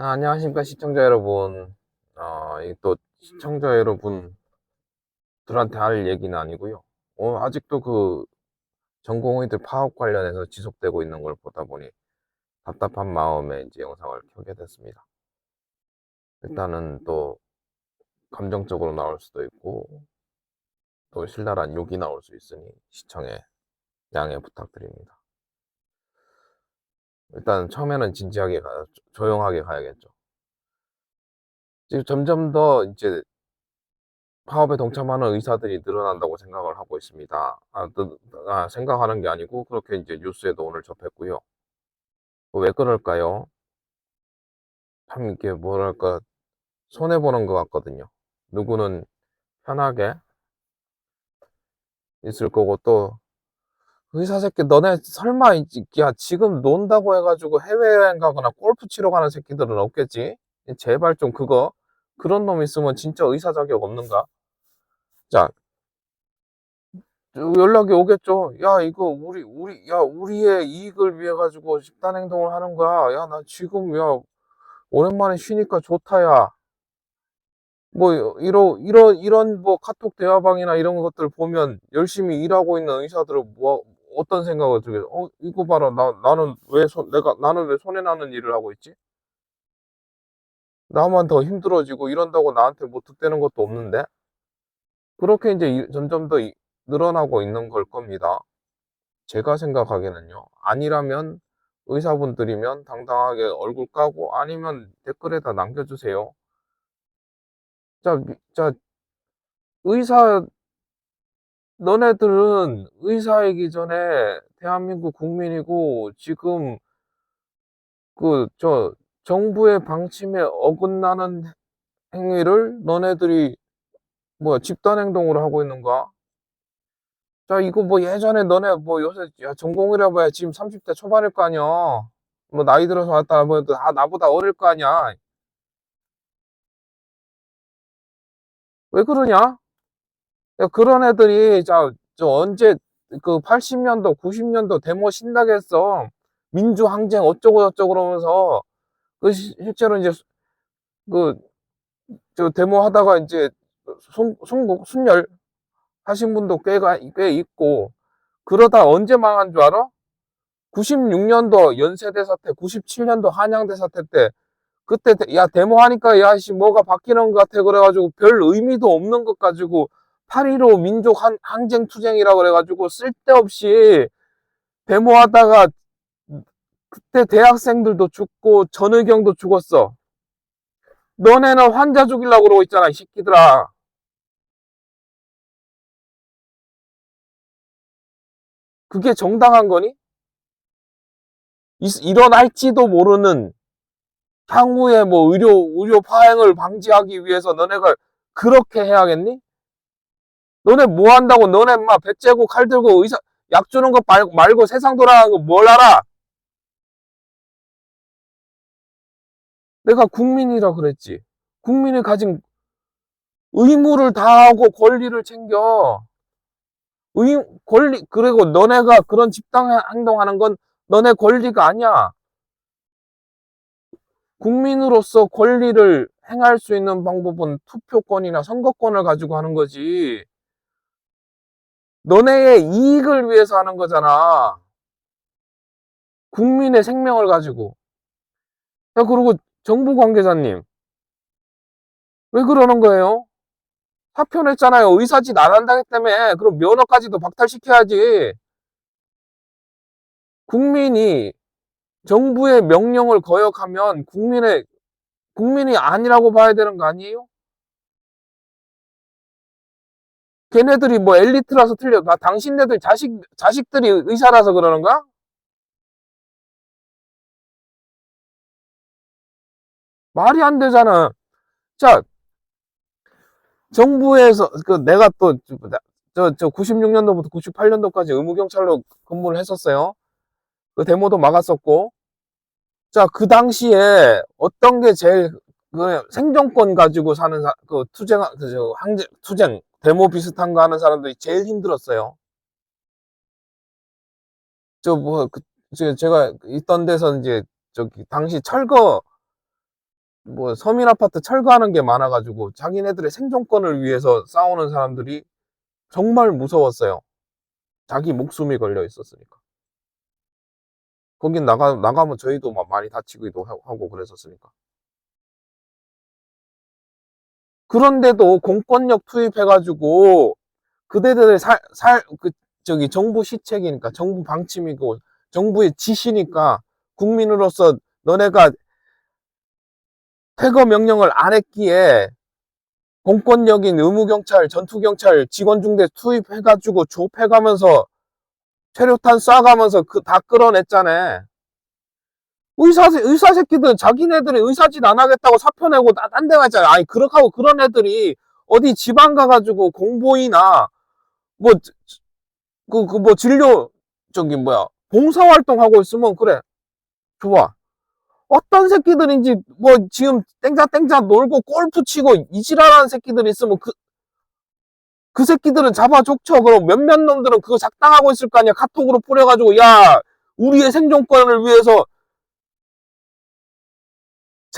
아, 안녕하십니까 시청자 여러분. 어, 이또 시청자 여러분들한테 할 얘기는 아니고요. 어, 아직도 그 전공의들 파업 관련해서 지속되고 있는 걸 보다 보니 답답한 마음에 이제 영상을 켜게 됐습니다. 일단은 또 감정적으로 나올 수도 있고 또 신랄한 욕이 나올 수 있으니 시청에 양해 부탁드립니다. 일단 처음에는 진지하게 가, 조용하게 가야겠죠. 지금 점점 더 이제 파업에 동참하는 의사들이 늘어난다고 생각을 하고 있습니다. 아, 느- 아, 생각하는 게 아니고 그렇게 이제 뉴스에도 오늘 접했고요. 어, 왜 그럴까요? 참 이게 뭐랄까 손해 보는 것 같거든요. 누구는 편하게 있을 거고 또 의사 새끼 너네 설마 이- 야 지금 논다고 해가지고 해외여행 가거나 골프 치러 가는 새끼들은 없겠지? 제발 좀 그거 그런 놈 있으면 진짜 의사 자격 없는가? 자 연락이 오겠죠. 야, 이거 우리, 우리, 야, 우리의 이익을 위해 가지고 집단 행동을 하는 거야. 야, 나 지금, 야, 오랜만에 쉬니까 좋다, 야. 뭐, 이런, 이런, 이런 뭐 카톡 대화방이나 이런 것들 보면 열심히 일하고 있는 의사들은 뭐, 어떤 생각을 들게, 어, 이거 봐라. 나, 나는 왜 손, 내가, 나는 왜 손해 나는 일을 하고 있지? 나만 더 힘들어지고 이런다고 나한테 뭐 득되는 것도 없는데? 그렇게 이제 이- 점점 더 이- 늘어나고 있는 걸 겁니다. 제가 생각하기에는요. 아니라면 의사분들이면 당당하게 얼굴 까고 아니면 댓글에다 남겨주세요. 자, 미- 자, 의사, 너네들은 의사이기 전에 대한민국 국민이고 지금 그, 저, 정부의 방침에 어긋나는 행위를 너네들이 뭐 집단 행동으로 하고 있는가? 자, 이거 뭐 예전에 너네 뭐 요새 야, 전공이라 봐야 지금 30대 초반일 거 아니야. 뭐 나이 들어서 왔다 뭐다 나보다 어릴 거 아니야. 왜 그러냐? 야, 그런 애들이 자, 저 언제 그 80년도, 90년도 데모 신나게 했어. 민주항쟁 어쩌고 저쩌고 그러면서 그 시- 실제로 이제 그 저 데모 하다가 이제 손, 손, 순열 하신 분도 꽤가 꽤 있고 그러다 언제 망한 줄 알아? 96년도 연세대 사태, 97년도 한양대 사태 때 그때 대- 야 데모 하니까 야씨 뭐가 바뀌는 것 같아 그래가지고 별 의미도 없는 것 가지고 8.15 민족 한, 항쟁 투쟁이라 그래가지고 쓸데없이 데모하다가 그때 대학생들도 죽고 전의경도 죽었어. 너네는 환자 죽이려고 그러고 있잖아 이 새끼들아. 그게 정당한 거니? 이- 일어날지도 모르는 향후에 뭐 의료 의료 파행을 방지하기 위해서 너네가 그렇게 해야겠니? 너네 뭐 한다고 너네 막 배 째고 칼 들고 의사 약 주는 거 말고, 말고 세상 돌아가는 거 뭘 알아? 내가 국민이라 그랬지. 국민이 가진 의무를 다하고 권리를 챙겨. 의, 권리, 그리고 너네가 그런 집단 행동하는 건 너네 권리가 아니야. 국민으로서 권리를 행할 수 있는 방법은 투표권이나 선거권을 가지고 하는 거지. 너네의 이익을 위해서 하는 거잖아. 국민의 생명을 가지고. 야, 그리고 정부 관계자님. 왜 그러는 거예요? 사표 냈잖아요. 의사짓 안 한다기 때문에. 그럼 면허까지도 박탈시켜야지. 국민이 정부의 명령을 거역하면 국민의, 국민이 아니라고 봐야 되는 거 아니에요? 걔네들이 뭐 엘리트라서 틀려. 나 당신네들 자식, 자식들이 의사라서 그러는가? 말이 안 되잖아. 자, 정부에서, 그, 내가 또, 저, 저 96년도부터 98년도까지 의무 경찰로 근무를 했었어요. 그 데모도 막았었고. 자, 그 당시에 어떤 게 제일, 그 생존권 가지고 사는, 사, 그 투쟁, 그, 저, 항쟁, 투쟁, 데모 비슷한 거 하는 사람들이 제일 힘들었어요. 저, 뭐, 그, 저, 제가 있던 데서 이제, 저기, 당시 철거, 뭐 서민 아파트 철거하는 게 많아가지고 자기네들의 생존권을 위해서 싸우는 사람들이 정말 무서웠어요. 자기 목숨이 걸려 있었으니까. 거긴 나가, 나가면 저희도 막 많이 다치기도 하- 하고 그랬었으니까. 그런데도 공권력 투입해가지고 그대들의 살, 살, 그, 저기 정부 시책이니까, 정부 방침이고, 정부의 지시니까 국민으로서 너네가 퇴거 명령을 안 했기에 공권력인 의무경찰, 전투경찰, 직원중대 투입해가지고 조업해가면서 최루탄 쏴가면서 그 다 끌어냈잖아. 의사, 의사 새끼들 자기네들이 의사짓 안 하겠다고 사표 내고 딴데 갔잖아. 아니, 그렇게 하고 그런 애들이 어디 지방 가가지고 공보이나 뭐, 그, 그 뭐 진료, 저기 뭐야, 봉사활동 하고 있으면 그래. 좋아. 어떤 새끼들인지 뭐 지금 땡자땡자 놀고 골프 치고 이지랄하는 새끼들이 있으면 그, 그 새끼들은 잡아 족쳐. 그럼 몇몇 놈들은 그거 작당하고 있을 거 아니야. 카톡으로 뿌려가지고, 야, 우리의 생존권을 위해서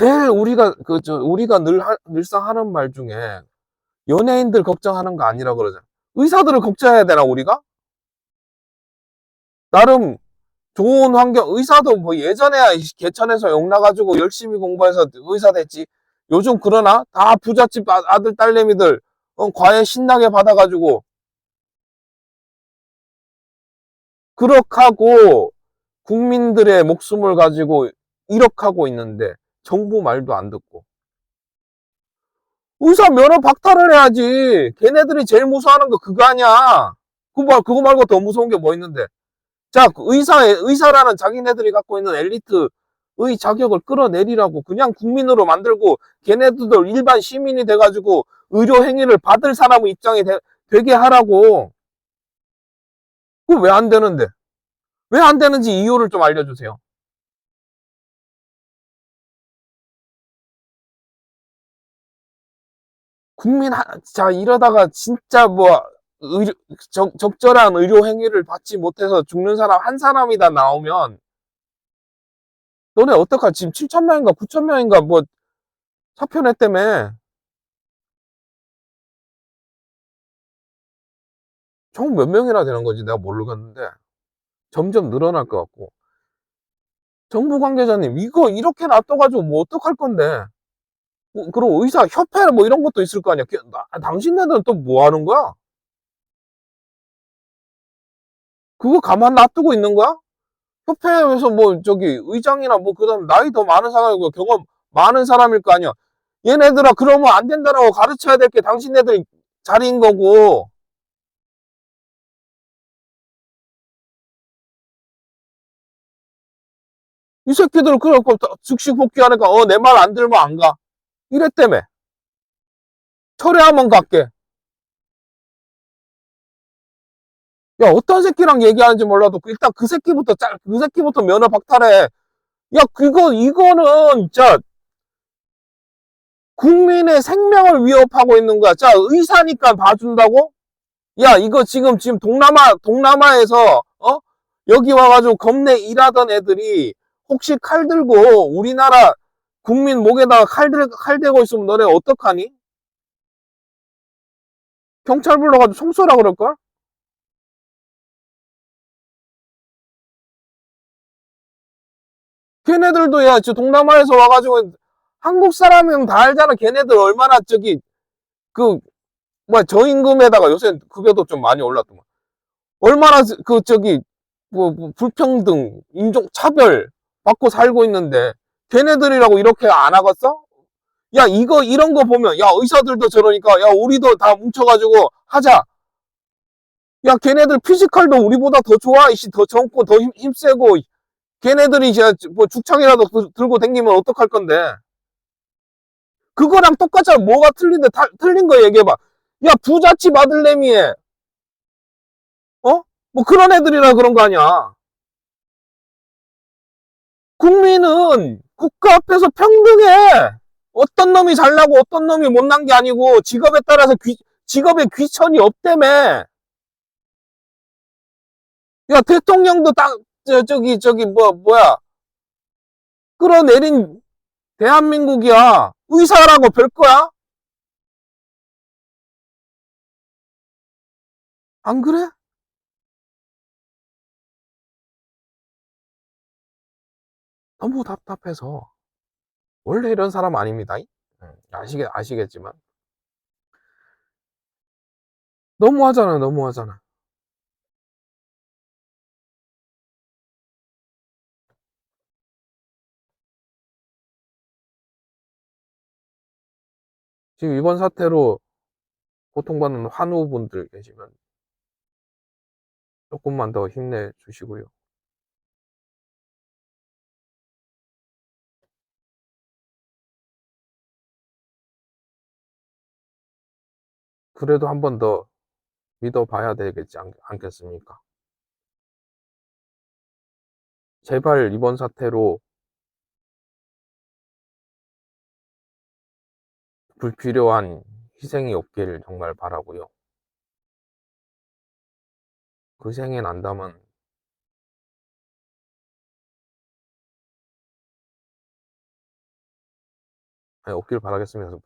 제일 우리가, 그, 저, 우리가 늘, 하- 늘상 하는 말 중에 연예인들 걱정하는 거 아니라 그러잖아. 의사들을 걱정해야 되나, 우리가? 나름 좋은 환경, 의사도 뭐 예전에야 이 개천에서 욕 나가지고 열심히 공부해서 의사 됐지. 요즘 그러나? 다 부잣집 아- 아들, 딸내미들, 어, 과외 신나게 받아가지고. 그렇게 하고 국민들의 목숨을 가지고 이렇게 하고 있는데 정부 말도 안 듣고. 의사 면허 박탈을 해야지. 걔네들이 제일 무서워하는 거 그거 아니야. 그거, 말- 그거 말고 더 무서운 게 뭐 있는데. 자, 그 의사, 의사라는 자기네들이 갖고 있는 엘리트의 자격을 끌어내리라고 그냥 국민으로 만들고 걔네들도 일반 시민이 돼가지고 의료 행위를 받을 사람의 입장이 되, 되게 하라고. 그거 왜안 되는데? 왜 안 되는지 이유를 좀 알려주세요. 국민, 하, 자, 이러다가 진짜 뭐, 의료, 적, 적절한 의료 행위를 받지 못해서 죽는 사람 한 사람이다 나오면, 너네 어떡할, 지금 7천 명인가 9천 명인가 뭐, 사표 냈다며. 총 몇 명이나 되는 건지 내가 모르겠는데, 점점 늘어날 것 같고. 정부 관계자님, 이거 이렇게 놔둬가지고 뭐 어떡할 건데? 뭐, 그리고 의사 협회 뭐 이런 것도 있을 거 아니야. 그, 나- 당신네들은 또 뭐 하는 거야? 그거 가만 놔두고 있는 거야? 협회에서 뭐 저기 의장이나 뭐 그다음 나이 더 많은 사람이고 경험 많은 사람일 거 아니야. 얘네들아 그러면 안 된다라고 가르쳐야 될 게 당신네들 자리인 거고. 이 새끼들 그렇고 즉시 복귀하니까 어 내 말 안 들면 안 가. 이랬다며. 철회하면 갈게. 야 어떤 새끼랑 얘기하는지 몰라도 그- 일단 그 새끼부터 짤, 그 새끼부터 면허 박탈해. 야 그거 이거는 진짜 국민의 생명을 위협하고 있는 거야. 자, 의사니까 봐준다고? 야, 이거 지금, 지금 동남아, 동남아에서, 어? 여기 와가지고 겁내 일하던 애들이 혹시 칼 들고 우리나라 국민 목에다가 칼, 들, 칼 대고 있으면 너네 어떡하니? 경찰 불러가지고 총쏘라 그럴걸? 걔네들도 야, 저 동남아에서 와가지고 한국 사람이면 다 알잖아. 걔네들 얼마나 저기, 그, 뭐야, 저임금에다가 요새 급여도 좀 많이 올랐더만. 얼마나 그 저기 뭐, 뭐 불평등, 인종 차별 받고 살고 있는데 걔네들이라고 이렇게 안 하겠어? 야 이거 이런 거 보면 야 의사들도 저러니까 야 우리도 다 뭉쳐가지고 하자. 야 걔네들 피지컬도 우리보다 더 좋아 이씨 더 젊고 더 힘, 힘세고 걔네들이 이제 뭐 죽창이라도 들- 들고 다니면 어떡할 건데? 그거랑 똑같잖아. 뭐가 틀린데 다, 틀린 거 얘기해봐. 야 부잣집 아들내미에 어? 뭐 그런 애들이라 그런 거 아니야. 국민은 국가 앞에서 평등해. 어떤 놈이 잘나고 어떤 놈이 못난 게 아니고 직업에 따라서 귀, 직업에 귀천이 없다며. 야 대통령도 딱 저, 저기 저기 뭐 뭐야 끌어내린 대한민국이야. 의사라고 별 거야? 안 그래? 너무 답답해서. 원래 이런 사람 아닙니다. 음, 아시겠, 아시겠지만. 너무하잖아, 너무하잖아. 지금 이번 사태로 고통받는 환우분들 계시면 조금만 더 힘내주시고요. 그래도 한 번 더 믿어봐야 되겠지 않, 않겠습니까? 제발 이번 사태로 불필요한 희생이 없기를 정말 바라고요. 그 생에 난다면 아니, 없길 바라겠습니다.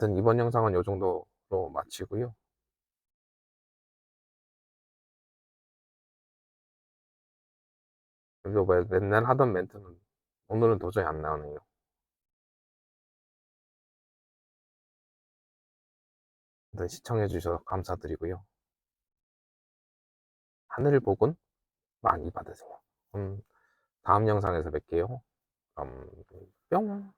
하여튼 이번 영상은 이 정도로 마치고요. 그리고 매- 맨날 하던 멘트는 오늘은 도저히 안 나오네요. 일단 시청해 주셔서 감사드리고요. 하늘 복은 많이 받으세요. 음, 다음 영상에서 뵐게요. 음, 뿅!